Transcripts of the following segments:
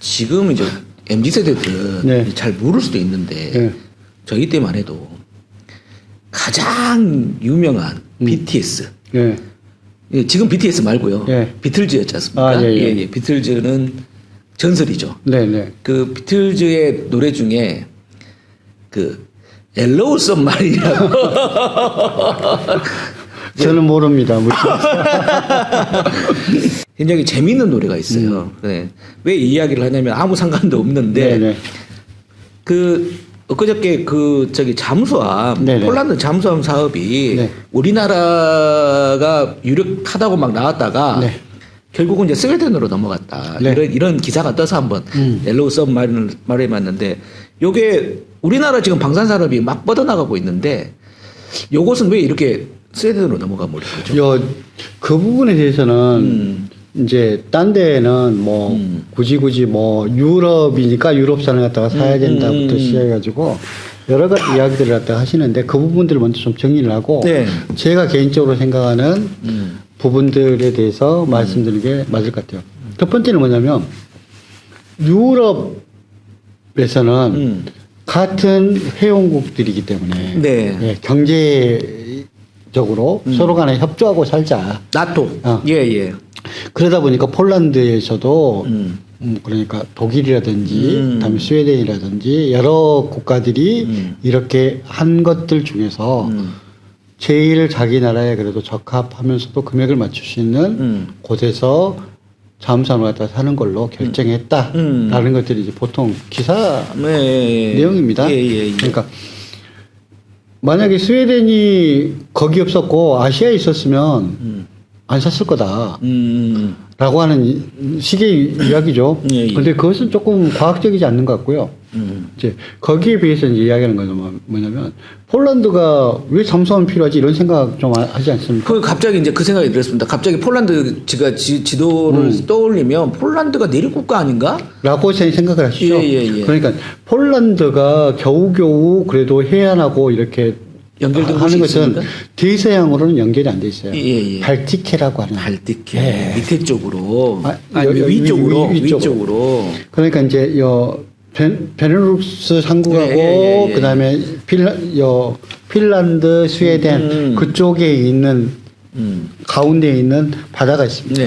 지금 이제 MZ 세대들은 네. 잘 모를 수도 있는데 네. 저희 때만 해도 가장 유명한 음. BTS 예. 예, 지금 BTS 말고요. 예. 비틀즈였지 않습니까? 아, 예, 예. 비틀즈는 전설이죠. 네, 네. 그 비틀즈의 노래 중에 그 옐로우 썸마린이라고 저는 모릅니다. 무슨. 굉장히 재미있는 노래가 있어요. 네. 왜 이 이야기를 하냐면 아무 상관도 없는데 음. 네, 네. 그 엊그저께 그 저기 잠수함 네네. 폴란드 잠수함 사업이 네. 우리나라가 유력하다고 막 나왔다가 네. 결국은 이제 스웨덴으로 넘어갔다 네. 이런 이런 기사가 떠서 한번 음. 옐로우 썸 말을 말해봤는데 요게 우리나라 지금 방산 산업이 막 뻗어나가고 있는데 요것은 왜 이렇게 스웨덴으로 넘어가 버린 거죠? 요, 그 부분에 대해서는 음. 이제 딴 데는 뭐 음. 굳이 굳이 뭐 유럽이니까 유럽산을 갖다가 사야 음, 된다부터 음, 음. 시작해가지고 여러 가지 이야기들을 갖다가 하시는데 그 부분들을 먼저 좀 정리를 하고 네. 제가 개인적으로 생각하는 음. 부분들에 대해서 말씀드리는 게 맞을 것 같아요. 첫 번째는 뭐냐면 유럽에서는 음. 같은 회원국들이기 때문에 네. 예, 경제 적으로 서로 간에 협조하고 살자. 나토. 어. 예, 예. 그러다 보니까 폴란드에서도 음. 음, 그러니까 독일이라든지 음. 그다음에 스웨덴이라든지 여러 국가들이 음. 이렇게 한 것들 중에서 음. 제일 자기 나라에 그래도 적합하면서도 금액을 맞출 수 있는 음. 곳에서 잠수함을 갖다 사는 걸로 결정했다라는 음. 것들이 이제 보통 기사 네. 내용입니다. 예, 예, 예. 그러니까 만약에 스웨덴이 거기 없었고 아시아에 있었으면 음. 안 샀을 거다. 음. 라고 하는 이- 식의 이야기죠. 예, 예. 근데 그것은 조금 과학적이지 않는 것 같고요. 음. 이제 거기에 비해서 이제 이야기하는 건 뭐- 뭐냐면 폴란드가 왜 잠수함이 필요하지 이런 생각 좀 하- 하지 않습니까? 그 갑자기 이제 그 생각이 들었습니다. 갑자기 폴란드 지가 지, 지도를 음. 떠올리면 폴란드가 내륙 국가 아닌가? 라고 생- 생각을 하시죠. 예, 예, 예. 그러니까 폴란드가 겨우겨우 그래도 해안하고 이렇게 연결된 하는 곳이 것은? 대서양으로는 연결이 안 돼 있어요. 예, 예, 예. 발티케라고 하는. 발티케 예. 밑에 쪽으로 아, 아, 니 여- 여- 위쪽으로 위-. 위쪽으로. 그러니까 이제 요 베- 베네룩스 삼국하고 예, 예, 예, 예. 그다음에 필란 요 핀란드, 스웨덴 음. 그쪽에 있는 음. 가운데 있는 바다가 있습니다.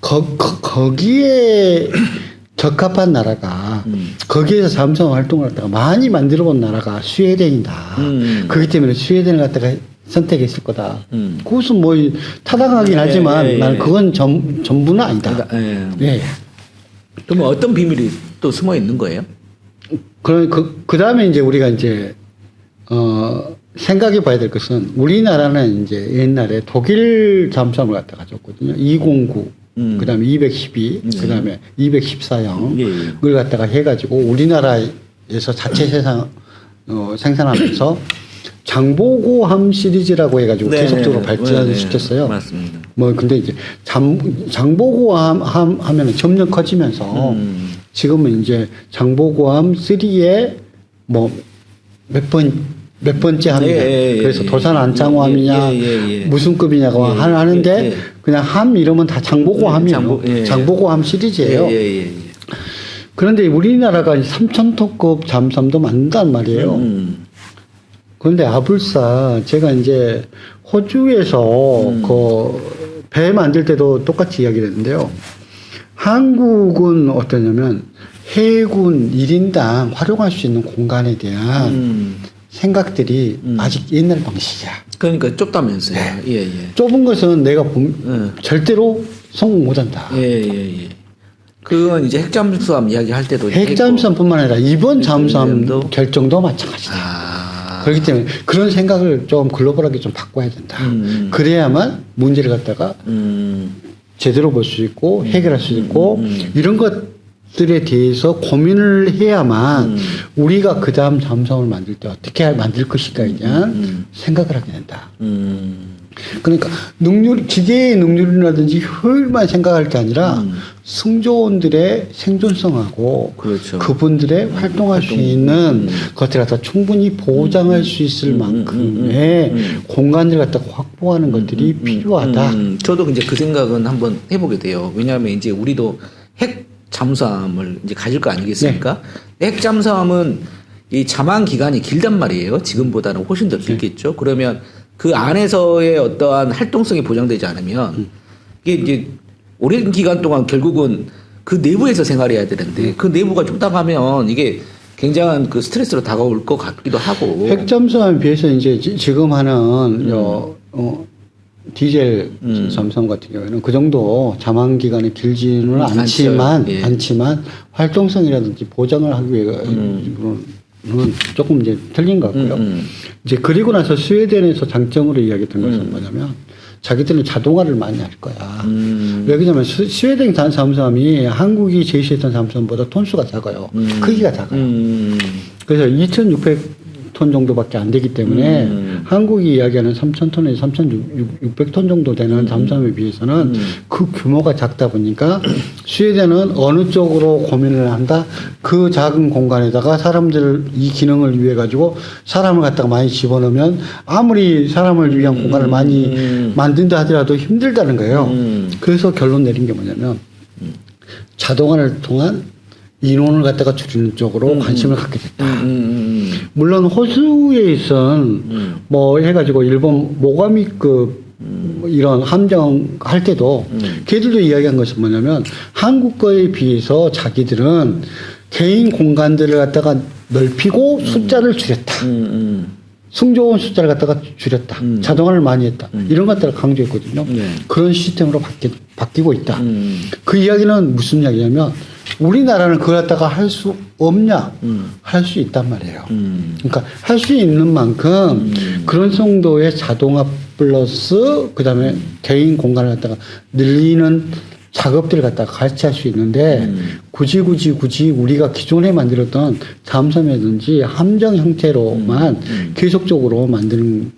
거, 거, 기에 적합한 나라가 음. 거기에서 잠수함 활동을 갖다가 많이 만들어 본 나라가 스웨덴이다. 음. 그렇기 때문에 스웨덴을 갖다가 선택했을 거다. 음. 그것은 뭐 타당하긴 예, 하지만 예, 예. 나는 그건 전, 전부는 아니다. 그러니까, 예. 예. 그러면 어떤 비밀이 또 숨어 있는 거예요? 그, 그, 그 다음에 이제 우리가 이제, 어, 생각해 봐야 될 것은 우리나라는 이제 옛날에 독일 잠수함을 갖다 가졌거든요. 209, 음. 그 다음에 212, 음. 그 다음에 214형. 예, 예. 을 갖다가 해가지고 우리나라에서 자체 생산, 어, 생산하면서 장보고함 시리즈라고 해가지고 네, 계속적으로 네, 네. 발전시켰어요. 네, 네. 맞습니다. 뭐 근데 이제 장, 장보고함 함, 하면은 점점 커지면서 음. 지금은 이제 장보고함 3에 뭐 몇 번, 몇 번째 함이냐. 예, 예, 예, 그래서 예. 도산 안창호함이냐, 예, 예, 예, 예. 무슨 급이냐고 예, 하- 하는데 예, 예. 그냥 함 이름은 다 장보고함이에요. 장보- 예, 예. 장보고함 시리즈예요. 예, 예, 예. 그런데 우리나라가 3,000톤급 잠수함도 만든단 말이에요. 음. 그런데 아불사 제가 이제 호주에서 음. 그배 만들 때도 똑같이 이야기를 했는데요. 한국은 어떠냐면 해군 1인당 활용할 수 있는 공간에 대한 음. 생각들이 음. 아직 옛날 방식이야. 그러니까 좁다면서요. 네. 예, 예. 좁은 것은 내가 본- 예. 절대로 성공 못한다. 예, 예, 예. 그건 이제 핵잠수함 이야기 할 때도 핵잠수함뿐만 아니라 이번 잠수함 도 결정도 마찬가지다. 아. 그렇기 때문에 그런 생각을 좀 글로벌하게 좀 바꿔야 된다. 음. 그래야만 문제를 갖다가 음. 제대로 볼 수 있고 해결할 수 있고 음, 음. 이런 것 들에 대해서 고민을 해야만 음. 우리가 그 다음 잠수함을 만들 때 어떻게 만들 것인가에 대한 음. 생각을 하게 된다. 음. 그러니까 능률, 기계의 능률이라든지 효율만 생각할 게 아니라 음. 승조원들의 생존성하고 그렇죠. 그분들의 활동할 수 있는 것들을 갖다 충분히 보장할 수 있을 음, 음, 만큼의 음, 음. 공간을 갖다가 확보하는 것들이 필요하다. 음, 저도 이제 그 생각은 한번 해보게 돼요. 왜냐하면 이제 우리도 핵 잠수함을 이제 가질 거 아니겠습니까? 핵 잠수함은 이 잠안 기간이 길단 말이에요. 지금보다는 훨씬 더 길겠죠. 그러면 그 안에서의 어떠한 활동성이 보장되지 않으면 이게 이제 오랜 기간 동안 결국은 그 내부에서 생활해야 되는데 그 내부가 좁다가면 이게 굉장한 그 스트레스로 다가올 것 같기도 하고. 핵잠수함에 비해서 이제 지- 지금 하는 요, 어, 디젤 음. 잠수함 같은 경우에는 그 정도 잠안 기간이 길지는 음, 않지만. 예. 않지만 활동성이라든지 보장을 하기 위해서는 조금 이제 틀린 것 같고요. 음, 음. 이제 그리고 나서 스웨덴에서 장점으로 이야기했던 것은 뭐냐면 자기들은 자동화를 많이 할 거야. 음. 왜 그러냐면 스- 스웨덴 잠- 잠수함이 한국이 제시했던 잠수함보다 톤수가 작아요. 크기가 작아요. 음. 그래서 2,600 톤 정도밖에 안 되기 때문에 음. 한국이 이야기하는 3,000톤에서 3,600톤 정도 되는 잠수함에 비해서는 음. 그 규모가 작다 보니까 스웨덴은 어느 쪽으로 고민을 한다. 그 작은 공간에다가 사람들 이 기능을 위해 가지고 사람을 갖다가 많이 집어넣으면 아무리 사람을 위한 공간을 많이 음. 만든다 하더라도 힘들다는 거예요. 음. 그래서 결론 내린 게 뭐냐면 자동화를 통한 인원을 갖다가 줄이는 쪽으로 관심을 갖게 됐다. 음, 음, 물론 호수에 있은 음. 뭐 해가지고 일본 모가미급 뭐 이런 함정 할 때도 음. 걔들도 이야기한 것은 뭐냐면 한국 거에 비해서 자기들은 개인 공간들을 갖다가 넓히고 숫자를 줄였다. 음, 음. 승조원 숫자를 갖다가 줄였다. 음. 자동화를 많이 했다. 이런 것들을 강조했거든요. 네. 그런 시스템으로 바뀌, 바뀌고 있다. 음. 그 이야기는 무슨 이야기냐면 우리나라는 그걸 갖다가 할 수 없냐? 음. 할 수 있단 말이에요. 음. 그러니까 할 수 있는 만큼 그런 정도의 자동화 플러스 그다음에 개인 공간을 갖다가 늘리는 작업들을 갖다가 같이 할 수 있는데 굳이 굳이 굳이 우리가 기존에 만들었던 잠수함이라든지 함정 형태로만 계속적으로 만드는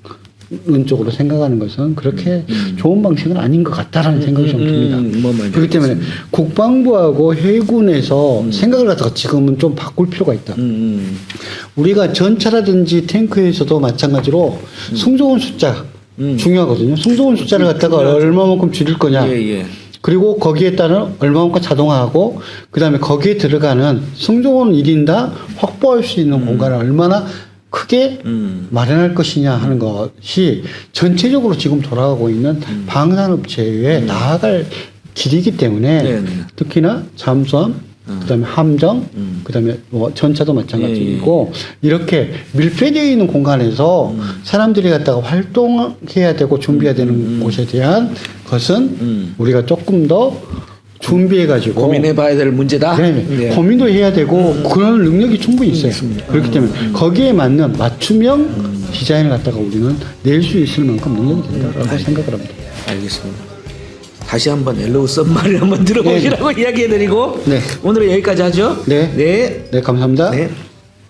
쪽으로 생각하는 것은 그렇게 좋은 방식은 아닌 것 같다라는 생각이 좀 듭니다. 음, 뭐 말인지 그렇기 때문에 국방부하고 해군에서 생각을 갖다가 지금은 좀 바꿀 필요가 있다. 음, 음. 우리가 전차라든지 탱크에서도 마찬가지로 승조원 숫자 음. 중요하거든요. 승조원 숫자를 갖다가 얼마만큼 줄일 거냐. 예, 예. 그리고 거기에 따른 얼마만큼 자동화하고 그다음에 거기에 들어가는 승조원 1인당 확보할 수 있는 공간을 얼마나 크게 음. 마련할 것이냐 하는 것이 전체적으로 지금 돌아가고 있는 방산업체에 나아갈 길이기 때문에 음. 네, 네. 특히나 잠수함 그다음에 함정 음. 그다음에 뭐 전차도 예, 마찬가지이고 이렇게 밀폐되어 있는 공간에서 음. 사람들이 갔다가 활동해야 되고 준비해야 되는 곳에 대한 것은 음. 우리가 조금 더 준비해 가지고 고민해봐야 될 문제다. 네, 네. 고민도 해야 되고 그런 능력이 충분히 있어요. 그렇기 때문에 거기에 맞는 맞춤형 디자인을 갖다가 우리는 낼 수 있을 만큼 능력이 된다고 생각을 합니다. 알겠습니다. 다시 한번 옐로우 썸마를 한번 들어보시라고 이야기해드리고 네. 오늘은 여기까지 하죠. 네. 네. 네, 감사합니다. 네.